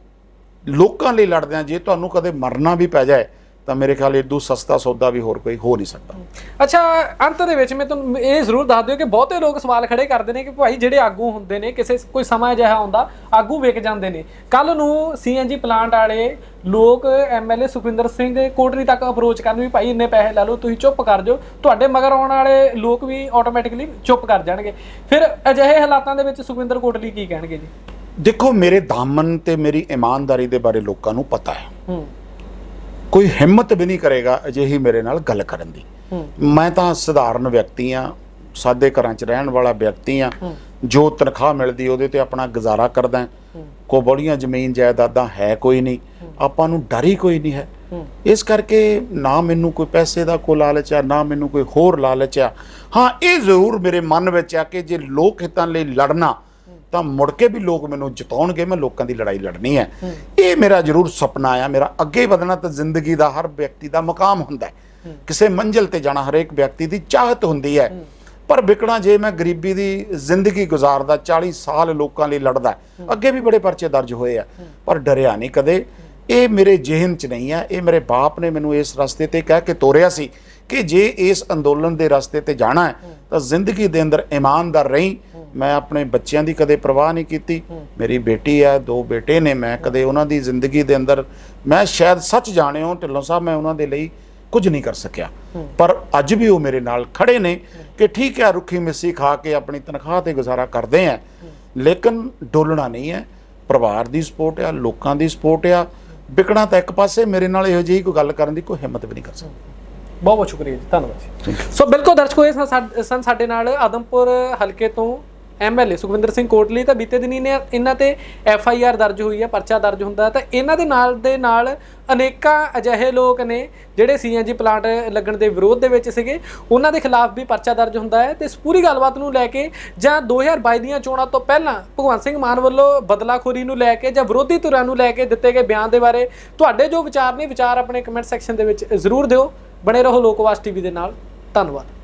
ਲੋਕਾਂ ਲਈ ਲੜਦੇ ਆ ਜੇ ਤੁਹਾਨੂੰ ਕਦੇ ਮਰਨਾ ਵੀ ਪੈ ਜਾਏ, ਤਾਂ ਮੇਰੇ ਖਿਆਲ ਇਦੋਂ ਸਸਤਾ ਸੌਦਾ ਵੀ ਹੋਰ ਕੋਈ ਹੋ ਨਹੀਂ ਸਕਦਾ। ਅੱਛਾ, ਅੰਤ ਦੇ ਵਿੱਚ ਮੈਂ ਤੁਹਾਨੂੰ ਇਹ ਜ਼ਰੂਰ ਦੱਸ ਦਿਓ ਕਿ ਬਹੁਤੇ ਲੋਕ ਸਵਾਲ ਖੜੇ ਕਰਦੇ ਨੇ ਕਿ ਭਾਈ ਜਿਹੜੇ ਆਗੂ ਹੁੰਦੇ ਨੇ, ਕਿਸੇ ਕੋਈ ਸਮਾਂ ਅਜਿਹਾ ਆਉਂਦਾ, ਆਗੂ ਵਿਕ ਜਾਂਦੇ ਨੇ। ਕੱਲ ਨੂੰ ਸੀਐਨਜੀ ਪਲਾਂਟ ਵਾਲੇ ਲੋਕ ਐਮਐਲਏ ਸੁਖਵਿੰਦਰ ਸਿੰਘ ਕੋਟਰੀ ਤੱਕ ਅਪਰੋਚ ਕਰਨ ਵੀ ਭਾਈ ਇੰਨੇ ਪੈਸੇ ਲੈ ਲਓ, ਤੁਸੀਂ ਚੁੱਪ ਕਰ ਜਾਓ। ਤੁਹਾਡੇ ਮਗਰ ਆਉਣ ਵਾਲੇ ਲੋਕ ਵੀ ਆਟੋਮੈਟਿਕਲੀ ਚੁੱਪ ਕਰ ਜਾਣਗੇ। ਫਿਰ ਅਜਿਹੇ ਹਾਲਾਤਾਂ ਦੇ ਵਿੱਚ ਸੁਖਵਿੰਦਰ ਕੋਟਲੀ ਕੀ ਕਹਿਣਗੇ ਜੀ? ਦੇਖੋ ਮੇਰੇ ਦਾਮਨ ਤੇ ਮੇਰੀ ਇਮਾਨਦਾਰੀ ਦੇ ਬਾਰੇ ਲੋਕਾਂ ਨੂੰ ਪਤਾ ਹੈ। ਕੋਈ ਹਿੰਮਤ ਵੀ ਨਹੀਂ ਕਰੇਗਾ ਅਜਿਹੀ ਮੇਰੇ ਨਾਲ ਗੱਲ ਕਰਨ ਦੀ। ਮੈਂ ਤਾਂ ਸਧਾਰਨ ਵਿਅਕਤੀ ਆ ਸਾਦੇ ਘਰਾਂ 'ਚ ਰਹਿਣ ਵਾਲਾ ਵਿਅਕਤੀ ਆ ਜੋ ਤਨਖਾਹ ਮਿਲਦੀ ਉਹਦੇ ਤੇ ਆਪਣਾ ਗੁਜ਼ਾਰਾ ਕਰਦਾ ਕੋ ਬੜੀਆਂ ਜ਼ਮੀਨ ਜਾਇਦਾਦਾਂ ਹੈ ਕੋਈ ਨਹੀਂ। ਆਪਾਂ ਨੂੰ ਡਰ ਹੀ ਕੋਈ ਨਹੀਂ ਹੂੰ। ਇਸ ਕਰਕੇ ਨਾ ਮੈਨੂੰ ਕੋਈ ਪੈਸੇ ਦਾ ਕੋ ਲਾਲਚ ਆ ਨਾ ਮੈਨੂੰ ਕੋਈ ਹੋਰ ਲਾਲਚ ਆ। ਹਾਂ ਇਹ ਜ਼ਰੂਰ ਮੇਰੇ ਮਨ ਵਿੱਚ ਆ ਕਿ ਜੇ ਲੋਕ ਹਿੱਤਾਂ ਲਈ ਲੜਨਾ ਤਾਂ ਮੁੜ ਕੇ ਵੀ ਲੋਕ ਮੈਨੂੰ ਜਿਤਾਉਣਗੇ, ਮੈਂ ਲੋਕਾਂ ਦੀ ਲੜਾਈ ਲੜਨੀ ਹੈ। ਇਹ ਮੇਰਾ ਜ਼ਰੂਰ ਸੁਪਨਾ ਆ, ਮੇਰਾ ਅੱਗੇ ਵਧਣਾ ਤਾਂ ਜ਼ਿੰਦਗੀ ਦਾ, ਹਰ ਵਿਅਕਤੀ ਦਾ ਮੁਕਾਮ ਹੁੰਦਾ ਹੈ। ਕਿਸੇ ਮੰਜ਼ਿਲ ਤੇ ਜਾਣਾ ਹਰੇਕ ਵਿਅਕਤੀ ਦੀ ਚਾਹਤ ਹੁੰਦੀ ਹੈ। ਪਰ ਵਿਕਣਾ ਜੇ ਮੈਂ ਗਰੀਬੀ ਦੀ ਜ਼ਿੰਦਗੀ ਗੁਜ਼ਾਰਦਾ 40 ਸਾਲ ਲੋਕਾਂ ਲਈ ਲੜਦਾ, ਅੱਗੇ ਵੀ ਬੜੇ ਪਰਚੇ ਦਰਜ ਹੋਏ ਆ। ਪਰ ਡਰਿਆ ਨਹੀਂ ਕਦੇ। ਇਹ ਮੇਰੇ ਜ਼ਿਹਨ 'ਚ ਨਹੀਂ ਹੈ ਇਹ ਮੇਰੇ ਬਾਪ ਨੇ ਮੈਨੂੰ ਇਸ ਰਸਤੇ ਤੇ ਕਹਿ ਕੇ ਤੋਰਿਆ ਸੀ ਕਿ ਜੇ ਇਸ ਅੰਦੋਲਨ ਦੇ ਰਸਤੇ ਤੇ ਜਾਣਾ ਹੈ, ਤਾਂ ਜ਼ਿੰਦਗੀ ਦੇ ਅੰਦਰ ਇਮਾਨਦਾਰ ਰਹੀਂ ਮੈਂ ਆਪਣੇ ਬੱਚਿਆਂ ਦੀ ਕਦੇ ਪਰਵਾਹ ਨਹੀਂ ਕੀਤੀ। ਮੇਰੀ ਬੇਟੀ ਹੈ ਦੋ ਬੇਟੇ ਨੇ ਮੈਂ ਕਦੇ ਉਹਨਾਂ ਦੀ ਜ਼ਿੰਦਗੀ ਦੇ ਅੰਦਰ ਮੈਂ ਸ਼ਾਇਦ ਸੱਚ ਜਾਣਿਓ ਢਿੱਲੋਂ ਸਾਹਿਬ ਮੈਂ ਉਹਨਾਂ ਦੇ ਲਈ ਕੁਝ ਨਹੀਂ ਕਰ ਸਕਿਆ। ਪਰ ਅੱਜ ਵੀ ਉਹ ਮੇਰੇ ਨਾਲ ਖੜੇ ਨੇ ਕਿ ਠੀਕ ਹੈ ਰੁੱਖੀ ਮਿੱਸੀ ਖਾ ਕੇ ਆਪਣੀ ਤਨਖਾਹ ਤੇ ਗੁਜ਼ਾਰਾ ਕਰਦੇ ਆ। ਲੇਕਿਨ ਡੋਲਣਾ ਨਹੀਂ ਹੈ। ਪਰਿਵਾਰ ਦੀ ਸਪੋਰਟ ਆ ਲੋਕਾਂ ਦੀ ਸਪੋਰਟ ਆ। ਵਿਕਣਾ ਤਾਂ ਇੱਕ ਪਾਸੇ ਮੇਰੇ ਨਾਲ ਇਹੋ ਜਿਹੀ ਕੋਈ ਗੱਲ ਕਰਨ ਦੀ ਕੋਈ ਹਿੰਮਤ ਵੀ ਨਹੀਂ ਕਰ ਸਕਦਾ। ਬਹੁਤ ਬਹੁਤ ਸ਼ੁਕਰੀਆ ਜੀ ਧੰਨਵਾਦ ਜੀ। ਸੋ ਬਿਲਕੁਲ ਦਰਸ਼ਕੋ ਇਹ ਸਨ ਸਾਡੇ ਨਾਲ ਆਦਮਪੁਰ ਹਲਕੇ ਤੋਂ ਐਮਐਲਏ ਸੁਖਵਿੰਦਰ ਸਿੰਘ ਕੋਟਲੀ ਤਾਂ ਬੀਤੇ ਦਿਨੀ ਨੇ ਇਹਨਾਂ ਤੇ ਐਫ ਆਈ ਆਰ ਦਰਜ ਹੋਈ ਹੈ ਪਰਚਾ ਦਰਜ ਹੁੰਦਾ ਤਾਂ ਇਹਨਾਂ ਦੇ ਨਾਲ ਦੇ ਨਾਲ ਅਨੇਕਾਂ ਅਜਿਹੇ ਲੋਕ ਨੇ ਜਿਹੜੇ ਸੀਐਨਜੀ ਪਲਾਂਟ ਲੱਗਣ ਦੇ ਵਿਰੋਧ ਦੇ ਵਿੱਚ ਸੀਗੇ। ਉਹਨਾਂ ਦੇ ਖਿਲਾਫ ਵੀ ਪਰਚਾ ਦਰਜ ਹੁੰਦਾ ਹੈ ਤੇ ਇਸ ਪੂਰੀ ਗੱਲਬਾਤ ਨੂੰ ਲੈ ਕੇ ਜਾਂ 2022 ਦੀਆਂ ਚੋਣਾਂ ਤੋਂ ਪਹਿਲਾਂ ਭਗਵੰਤ ਸਿੰਘ ਮਾਨ ਵੱਲੋਂ ਬਦਲਾਖੋਰੀ ਨੂੰ ਲੈ ਕੇ ਜਾਂ ਵਿਰੋਧੀ ਧਿਰਾਂ ਨੂੰ ਲੈ ਕੇ ਦਿੱਤੇ ਗਏ ਬਿਆਨ ਦੇ ਬਾਰੇ ਤੁਹਾਡੇ ਜੋ ਵਿਚਾਰ ਨੇ, ਵਿਚਾਰ ਆਪਣੇ ਕਮੈਂਟ ਸੈਕਸ਼ਨ ਦੇ ਵਿੱਚ ਜ਼ਰੂਰ ਦਿਓ। ਬਣੇ ਰਹੋ ਲੋਕਵਾਸ ਟੀਵੀ ਦੇ ਨਾਲ। ਧੰਨਵਾਦ।